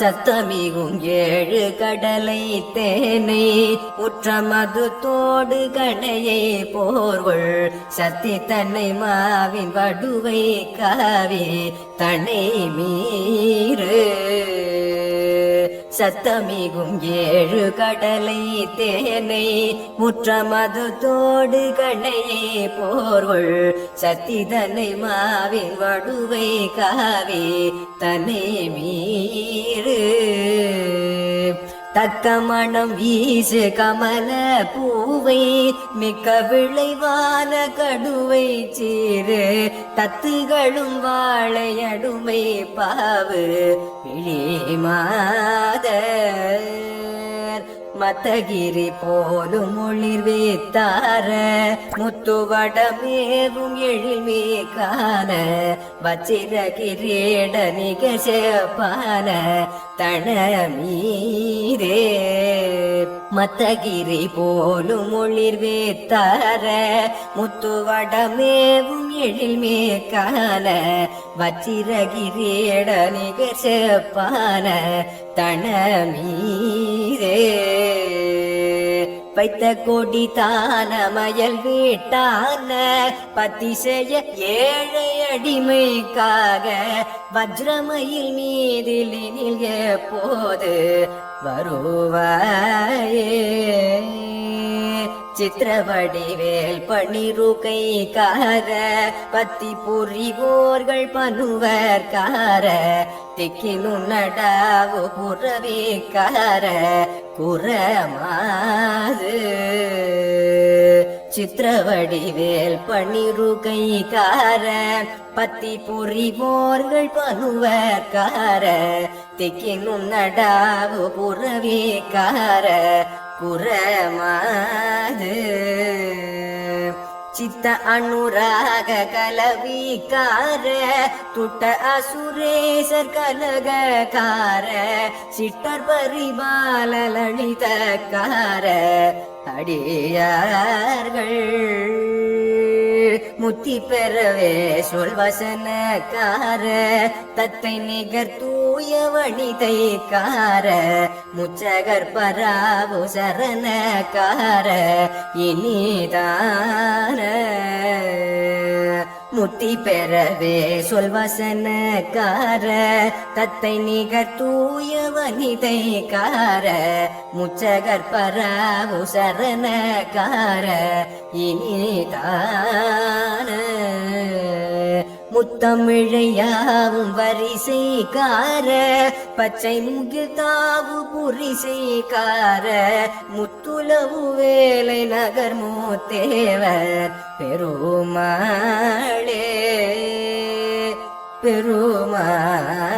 சத்தமிகும் ஏழு கடலை தேனை உற்றமது தோடு கடையை போர்வள் சத்தி தன்னை மாவின் வடுவை காவி தன்னை மீறு. சத்தமிகும் ஏழு கடலை தேனை முற்றமது தோடு கணையை போர்வள் சத்திதனை மாவின் வடுவை காவே தன்னை மீறு தக்க மணம் வீசு கமல பூவை மிக்க விளைவான கடுவை சீரு தத்துகளும் வாழையடுமை பாவு மாத மத்தகிரி போலும் ஒளிர் வேத்தார முத்துவடமேவும் எழில்மே காண வச்சிர கிரேட நிகழப்பான தனமீரே மத்தகிரி போலும் ஒளிர் வேத்தார முத்துவடமேவும் எழில்மே காண வச்சிர கிரேட நிகழப்பான தனமீ வைத்த கொடி தான மயல் வீட்டான பத்தி செய்ய ஏழை அடிமைக்காக வஜ்ரமயில் மீதில் போது வருவாயே. சித்திரவடிவேல் பணிருகை கார பத்தி புரிவோர்கள் பனுவர் கார திக்கினு நடாவு புறவே கார குரமாது சித்திரவடிவேல் பன்னிரு கார பத்தி புரிவோர்கள் பனுவர் கார திக்கினு நடாவு புறவேக்கார கார குரமாது. சித்த அனுராக கலவிக்கார துட்ட அசுரேசர் கலகக்கார சிட்டர் பரிபால லலிதக்கார அடியார்கள். முத்தி பெறவே சொல்வசனக்கார தத்தை நிகர் தூய வணிதைக்கார முச்சகர் பராவு சரணக்கார இனிதான முத்தி பெறவே சொல்வசனக்கார தத்தை நிகர் தூய வனிதைக்கார முச்சகர் பராவு சரணக்கார இனிதான முத்தமிழையாவும் வரிசைக்கார பச்சை முகில் தாவு புரிசைக்கார முத்துளவு வேலை நகர் மூத்தேவர் பெருமாள் பெருமாளே.